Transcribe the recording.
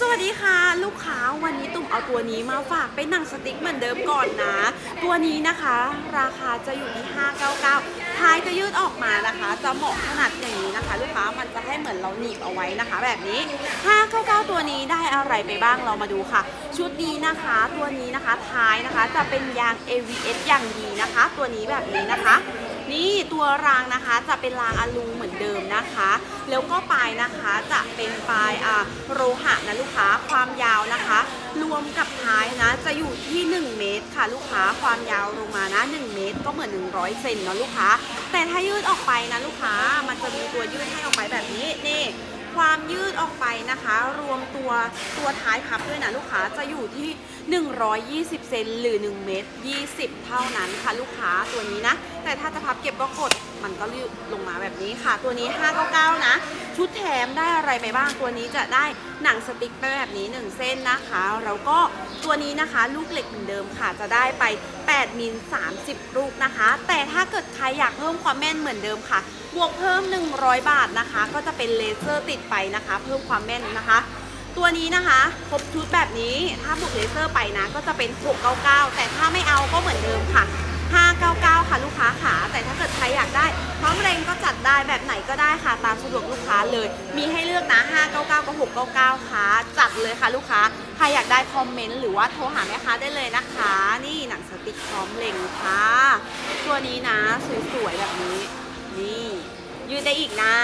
สวัสดีค่ะ ลูกค้าวันนี้ตุ่มเอาตัวนี้มาฝากเป็นหนังสติ๊กเหมือนเดิมก่อนนะ ตัวนี้นะคะ ราคาจะอยู่ที่ 599ท้ายจะยืดออกมานะคะ จะเหมาะขนาดอย่างนี้นะคะ ลูกค้ามันจะให้เหมือนเราหนีบเอาไว้นะคะ แบบนี้ 599 ตัวนี้ได้อะไรไปบ้างเรามาดูค่ะ ชุดนี้นะคะตัวนี้นะคะท้ายนะคะจะเป็นยาง AVS อย่างดีนะคะ ตัวนี้แบบนี้นะคะ นี่ตัวรางนะคะจะเป็นรางอลูเหมือนเดิมนะคะ แล้วก็ปลายนะคะจะเป็นปลายอ่าโลหะนะลูกค้าความยาวนะคะ รวมกับท้ายนะจะอยู่ที่ 1 เมตรค่ะลูกค้าความยาวลงมานะ 1 เมตรก็เหมือน 100เซนเนาะลูกค้า แต่ถ้ายืดออกไปนะลูกค้ามันจะมีตัวยืดให้ออกไปแบบนี้นี่ความยืดออกไปนะคะ รวมตัวตัวท้ายพับด้วยนะลูกค้าจะอยู่ที่ 120 เซนหรือ 1 เมตร 20 เท่านั้นค่ะลูกค้าตัวนี้นะ แต่ถ้าจะพับเก็บก็กดมันก็ยืดลงมาแบบนี้ค่ะ ตัวนี้ 599 นะ ชุดแถมได้อะไรไปบ้างตัวนี้จะได้หนังสติ๊กไปแบบนี้ 1 เส้นนะคะแล้วก็ตัวนี้นะคะลูกเหล็กเหมือนเดิมค่ะจะได้ไป 8 มิล 30 ลูกนะคะ แต่ถ้าเกิดใครอยากเพิ่มความแม่นเหมือนเดิมค่ะ บวกเพิ่ม 100 บาทนะคะ ก็จะเป็นเลเซอร์ติดไปนะคะ เพิ่มความแม่นนะคะตัวนี้นะคะครบชุดแบบนี้ถ้าบวกเลเซอร์ไปนะ ก็จะเป็น 699 แต่ถ้าไม่เอาก็เหมือนเดิมค่ะ พร้อมเรงก็จัดได้แบบไหนก็ได้ค่ะ ตามสะดวกลูกค้าเลย มีให้เลือกนะ 599 กับ 699 ค่ะ จัดเลยค่ะลูกค้า ใครอยากได้คอมเมนต์หรือว่าโทรหาแม่ค้าได้เลยนะคะ นี่หนังสติ๊กพร้อมเล็งค่ะ ตัวนี้นะ สวยๆแบบนี้ นี่ ยืนได้อีกนะ